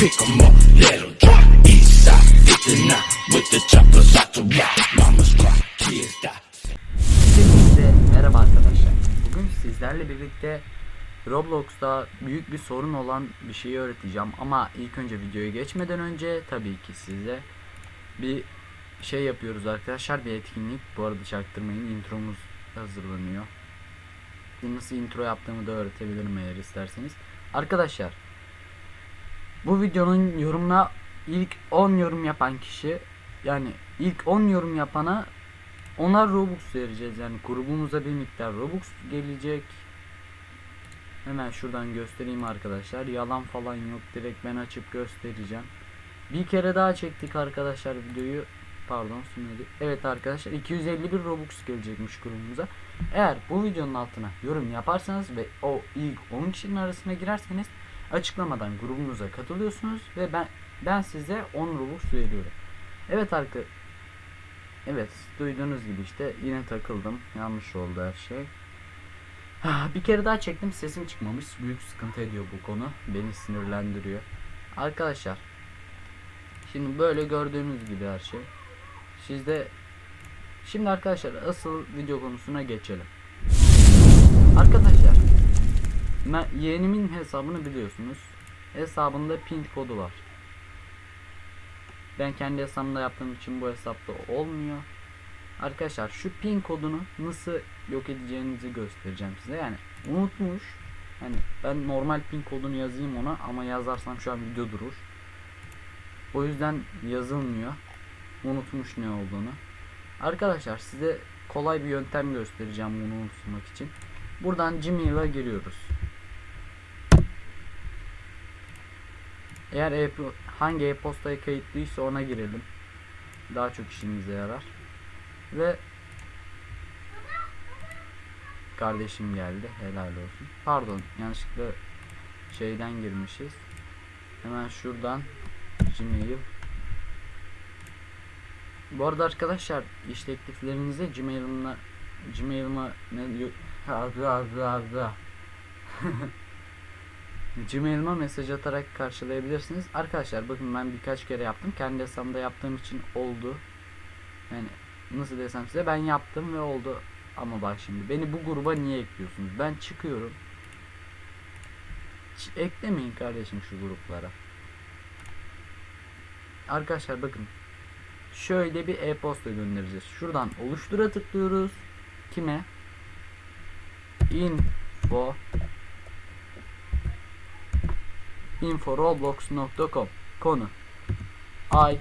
pick 'em up, let 'em drop. East side, 59 with the choppers out to rock. Mamas cry, kids die. Hepinize merhaba arkadaşlar. Bugün sizlerle birlikte Roblox'ta büyük bir sorun olan bir şeyi öğreteceğim. Ama ilk önce videoya geçmeden önce tabii ki size bir şey yapıyoruz arkadaşlar. Bir etkinlik. Bu arada çaktırmayın. Intromuz hazırlanıyor. Nasıl intro yaptığımı da öğretebilirim eğer isterseniz. Arkadaşlar bu videonun yorumuna ilk 10 yorum yapan kişi yani ilk 10 yorum yapana Onar Robux vereceğiz yani grubumuza bir miktar Robux gelecek. Hemen şuradan göstereyim arkadaşlar. Yalan falan yok. Direkt ben açıp göstereceğim. Bir kere daha çektik arkadaşlar videoyu. Pardon sunmadı. Evet arkadaşlar 251 Robux gelecekmiş grubumuza. Eğer bu videonun altına yorum yaparsanız ve o ilk 10 kişinin arasına girerseniz açıklamadan grubumuza katılıyorsunuz ve ben ben size 10 Robux veriyorum. Evet arkadaşlar Evet duyduğunuz gibi işte yine takıldım. Yanlış oldu her şey. Ah, Bir kere daha çektim sesim çıkmamış. Büyük sıkıntı ediyor bu konu. Beni sinirlendiriyor. Arkadaşlar. Şimdi böyle gördüğünüz gibi her şey. Sizde Şimdi arkadaşlar asıl video konusuna geçelim. Arkadaşlar yeğenimin hesabını biliyorsunuz. Hesabında pin kodu var. Ben kendi hesabımda yaptığım için bu hesapta olmuyor. Arkadaşlar şu pin kodunu nasıl yok edeceğinizi göstereceğim size. Yani unutmuş. Hani ben normal pin kodunu yazayım ona ama yazarsam şu an video durur. O yüzden yazılmıyor. Unutmuş ne olduğunu. Arkadaşlar size kolay bir yöntem göstereceğim bunu unutmak için. Buradan Gmail'a giriyoruz. Eğer e hangi e-postaya kayıtlıysa ona girelim. Daha çok işimize yarar. Ve kardeşim geldi. Helal olsun. Pardon yanlışlıkla şeyden girmişiz. Hemen şuradan Gmail. Bu arada arkadaşlar iş tekliflerinizi Gmail'ımla Gmail'ıma ne Azra azra azra. Gmail'ime mesaj atarak karşılayabilirsiniz. Arkadaşlar bakın ben birkaç kere yaptım. Kendi hesabımda yaptığım için oldu. Yani nasıl desem size ben yaptım ve oldu. Ama bak şimdi beni bu gruba niye ekliyorsunuz? Ben çıkıyorum. Hiç eklemeyin kardeşim şu gruplara. Arkadaşlar bakın. Şöyle bir e-posta göndereceğiz. Şuradan oluştura tıklıyoruz. Kime? Info inforoblox.com konu. I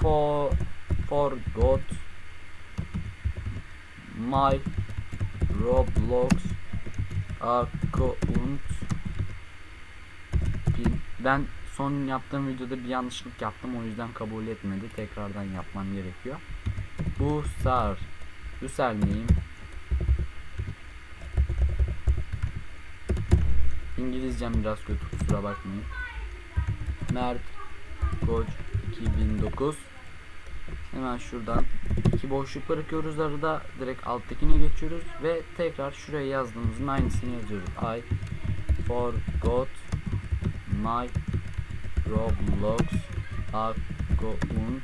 for forgot my Roblox account. Pin. Ben son yaptığım videoda bir yanlışlık yaptım. O yüzden kabul etmedi. Tekrardan yapmam gerekiyor. Bu sar Hüserneyim İngilizcem biraz kötü kusura bakmayın. Mert Koç 2009 Hemen şuradan iki boşluk bırakıyoruz arada direkt alttakine geçiyoruz ve tekrar şuraya yazdığımızın aynısını yazıyoruz. I forgot my Roblox account.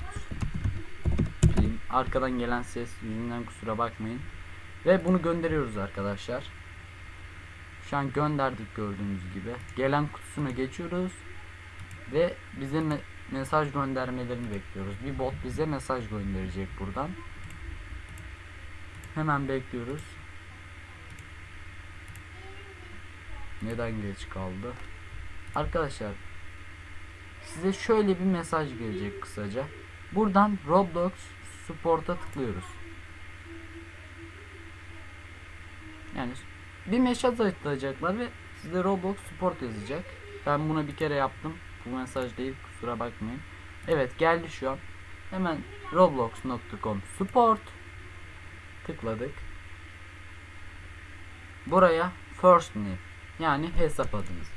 Arkadan gelen ses yüzünden kusura bakmayın. Ve bunu gönderiyoruz arkadaşlar. Şu an gönderdik gördüğünüz gibi. Gelen kutusuna geçiyoruz. Ve bize me- mesaj göndermelerini bekliyoruz. Bir bot bize mesaj gönderecek buradan. Hemen bekliyoruz. Neden geç kaldı? Arkadaşlar size şöyle bir mesaj gelecek kısaca. Buradan Roblox Support'a tıklıyoruz. Yani bir mesaj atacaklar ve size Roblox Support yazacak. Ben buna bir kere yaptım. Bu mesaj değil kusura bakmayın. Evet geldi şu an. Hemen roblox.com support tıkladık. Buraya first name yani hesap adınız.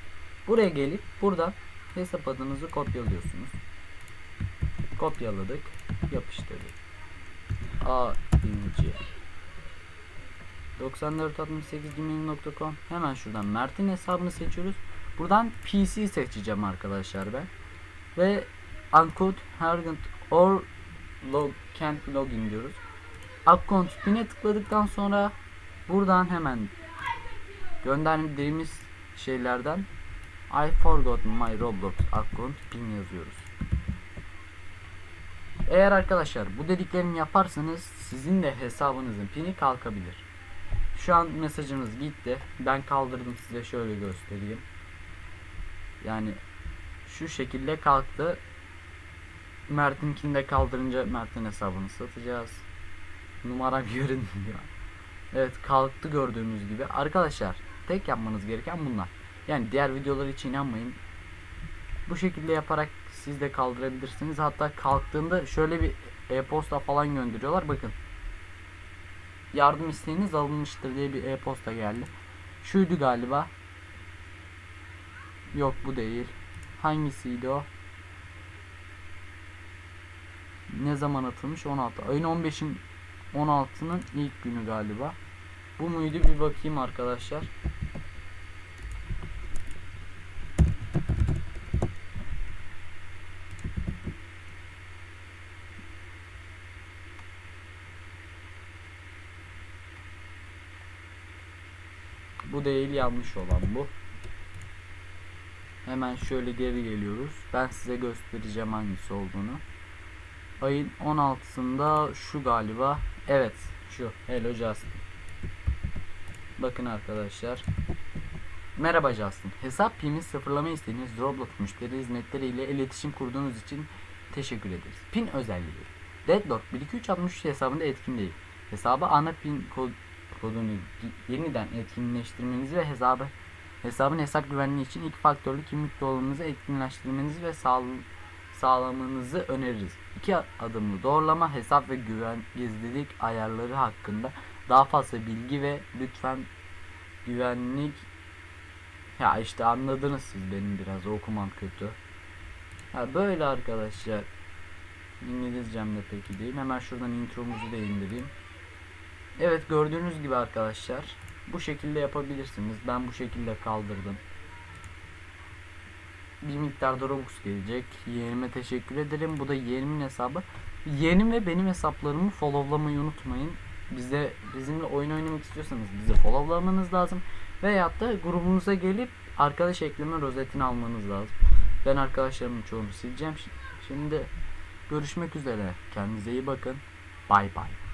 Buraya gelip buradan hesap adınızı kopyalıyorsunuz. Kopyaladık, yapıştırdık. A inci 9468gmail.com Hemen şuradan Mert'in hesabını seçiyoruz. Buradan PC seçeceğim arkadaşlar ben. Ve Uncode Hargant or log, can't login diyoruz. Account pin'e tıkladıktan sonra buradan hemen gönderdiğimiz şeylerden I forgot my Roblox account pin yazıyoruz. Eğer arkadaşlar bu dediklerimi yaparsanız sizin de hesabınızın pini kalkabilir. Şu an mesajınız gitti. Ben kaldırdım size şöyle göstereyim. Yani şu şekilde kalktı. Mert'inkini de kaldırınca Mert'in hesabını satacağız. Numaram görünmüyor. Evet kalktı gördüğünüz gibi. Arkadaşlar tek yapmanız gereken bunlar. Yani diğer videolar için inanmayın. Bu şekilde yaparak siz de kaldırabilirsiniz. Hatta kalktığında şöyle bir e-posta falan gönderiyorlar. Bakın. Yardım isteğiniz alınmıştır diye bir e-posta geldi. Şuydu galiba. Yok bu değil. Hangisiydi o? Ne zaman atılmış? 16. Ayın 15'in 16'nın ilk günü galiba. Bu muydu bir bakayım arkadaşlar. Bu değil yanlış olan bu. Hemen şöyle geri geliyoruz. Ben size göstereceğim hangisi olduğunu. Ayın 16'sında şu galiba. Evet şu. Hello Justin. Bakın arkadaşlar. Merhaba Justin. Hesap pimi sıfırlama isteğiniz Roblox müşteri hizmetleri ile iletişim kurduğunuz için teşekkür ederiz. Pin özelliği. Deadlock 12363 hesabında etkin değil. Hesaba ana pin kod, kodunu yeniden etkinleştirmenizi ve hesabı hesabın hesap güvenliği için iki faktörlü kimlik doğruluğunuzu etkinleştirmenizi ve sağ, sağlamanızı öneririz. İki adımlı doğrulama hesap ve güven gizlilik ayarları hakkında daha fazla bilgi ve lütfen güvenlik ya işte anladınız siz benim biraz okumam kötü. Ha böyle arkadaşlar. İngilizcem de pek iyi değil. Hemen şuradan intromuzu da indireyim. Evet gördüğünüz gibi arkadaşlar bu şekilde yapabilirsiniz. Ben bu şekilde kaldırdım. Bir miktar da Robux gelecek. Yeğenime teşekkür ederim. Bu da yeğenimin hesabı. Yeğenim ve benim hesaplarımı followlamayı unutmayın. Bize bizimle oyun oynamak istiyorsanız bizi followlamanız lazım. Veyahut da grubumuza gelip arkadaş ekleme rozetini almanız lazım. Ben arkadaşlarımın çoğunu sileceğim. Şimdi görüşmek üzere. Kendinize iyi bakın. Bay bay.